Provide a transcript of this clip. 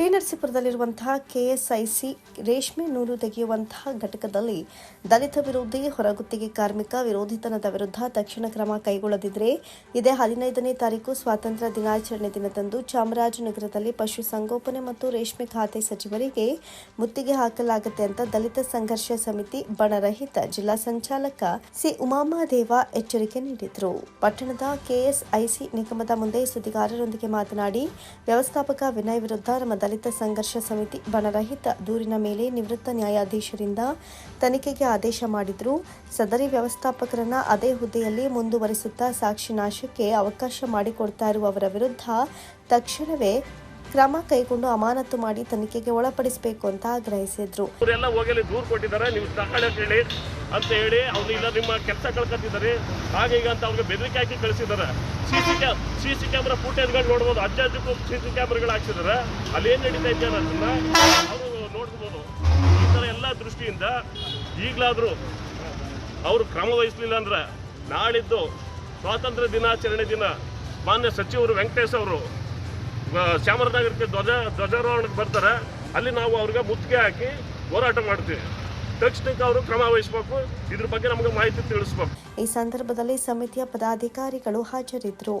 T ನರಸೀಪುರದಲ್ಲಿರುವಂತಹ KSIC ರೇಷ್ಮೆ ನೂಲು ತೆಗೆಯುವಂತಹ ಘಟಕದಲ್ಲಿ ದಲಿತ ವಿರೋಧಿ ಹೊರಗುತ್ತಿಗೆ ಕಾರ್ಮಿಕ ವಿರೋಧಿತನದ ವಿರುದ್ಧ ತಕ್ಷಣ ಕ್ರಮ ಕೈಗೊಳ್ಳದಿದ್ದರೆ ಇದೇ ಹದಿನೈದನೇ ತಾರೀಕು ಸ್ವಾತಂತ್ರ್ಯ ದಿನಾಚರಣೆ ದಿನದಂದು ಚಾಮರಾಜನಗರದಲ್ಲಿ ಪಶುಸಂಗೋಪನೆ ಮತ್ತು ರೇಷ್ಮೆ ಖಾತೆ ಸಚಿವರಿಗೆ ಮುತ್ತಿಗೆ ಹಾಕಲಾಗುತ್ತೆ ಅಂತ ದಲಿತ ಸಂಘರ್ಷ ಸಮಿತಿ ಬಣರಹಿತ ಜಿಲ್ಲಾ ಸಂಚಾಲಕ ಸಿ ಉಮಾಮಾದೇವ ಎಚ್ಚರಿಕೆ ನೀಡಿದರು. ಪಟ್ಟಣದ ಕೆಎಸ್ಐಸಿ ನಿಗಮದ ಮುಂದೆ ಸುದ್ದಿಗಾರರೊಂದಿಗೆ ಮಾತನಾಡಿ, ವ್ಯವಸ್ಥಾಪಕ ವಿನಯ್ ವಿರುದ್ಧ ನಮ್ಮ ದಲಿತ ಸಂಘರ್ಷ ಸಮಿತಿ ಬಣರಹಿತ ದೂರಿನ ಮೇಲೆ ನಿವೃತ್ತ ನ್ಯಾಯಾಧೀಶರಿಂದ ತನಿಖೆಗೆ ಆದೇಶ ಮಾಡಿದ್ರು. ಸದರಿ ವ್ಯವಸ್ಥಾಪಕರನ್ನ ಅದೇ ಹುದ್ದೆಯಲ್ಲಿ ಮುಂದುವರಿಸುತ್ತಾ ಸಾಕ್ಷಿ ನಾಶಕ್ಕೆ ಅವಕಾಶ ಮಾಡಿಕೊಡ್ತಾ ಇರುವವರ ವಿರುದ್ಧ ತಕ್ಷಣವೇ ಕ್ರಮ ಕೈಗೊಂಡು ಅಮಾನತು ಮಾಡಿ ತನಿಖೆಗೆ ಒಳಪಡಿಸಬೇಕು ಅಂತ ಆಗ್ರಹಿಸಿದ್ರು. ದೂರು ಕೊಟ್ಟಿದ್ದಾರೆ, ನೀವು ಹೇಳಿ, ಅಂತ ಹೇಳಿ ಅವ್ರು ಇಲ್ಲ, ನಿಮ್ಮ ಕೆಲಸ ಕಳ್ಕೊತಿದ್ದಾರೆ ಹಾಗೆ ಈಗ ಅಂತ ಅವ್ರಿಗೆ ಬೆದರಿಕೆ ಹಾಕಿ ಕಳಿಸಿದ್ದಾರೆ. ಸಿ ಸಿ ಕ್ಯಾ ಸಿ ಸಿ ಕ್ಯಾಮ್ರಾ ಫುಟೇಜ್ಗಳು ನೋಡ್ಬೋದು, ಅಜ್ಜ ಅಜ್ಜಕ್ಕೂ ಸಿ ಸಿ ಕ್ಯಾಮ್ರಾಗಳು ಹಾಕ್ಸಿದ್ದಾರೆ. ಅಲ್ಲೇನು ನಡೀತಾ ಇದೆ ಅವರು ನೋಡ್ಬೋದು. ಈ ಥರ ಎಲ್ಲ ದೃಷ್ಟಿಯಿಂದ ಈಗಲಾದರೂ ಅವರು ಕ್ರಮ ವಹಿಸಲಿಲ್ಲ ಅಂದ್ರೆ ನಾಳಿದ್ದು ಸ್ವಾತಂತ್ರ್ಯ ದಿನಾಚರಣೆ ದಿನ ಮಾನ್ಯ ಸಚಿವರು ವೆಂಕಟೇಶ್ ಅವರು ಚಾಮರಾಜನಗರಕ್ಕೆ ಧ್ವಜ, ಧ್ವಜಾರೋಹಣಕ್ಕೆ ಬರ್ತಾರೆ. ಅಲ್ಲಿ ನಾವು ಅವ್ರಿಗೆ ಮುತ್ತಿಗೆ ಹಾಕಿ ಹೋರಾಟ ಮಾಡ್ತೀವಿ. ತಕ್ಷಣಕ್ಕೆ ಅವರು ಕ್ರಮ ವಹಿಸಬೇಕು. ಇದ್ರ ಬಗ್ಗೆ ನಮಗೆ ಮಾಹಿತಿ ತಿಳಿಸ್ಬೇಕು. ಈ ಸಂದರ್ಭದಲ್ಲಿ ಸಮಿತಿಯ ಪದಾಧಿಕಾರಿಗಳು ಹಾಜರಿದ್ದರು.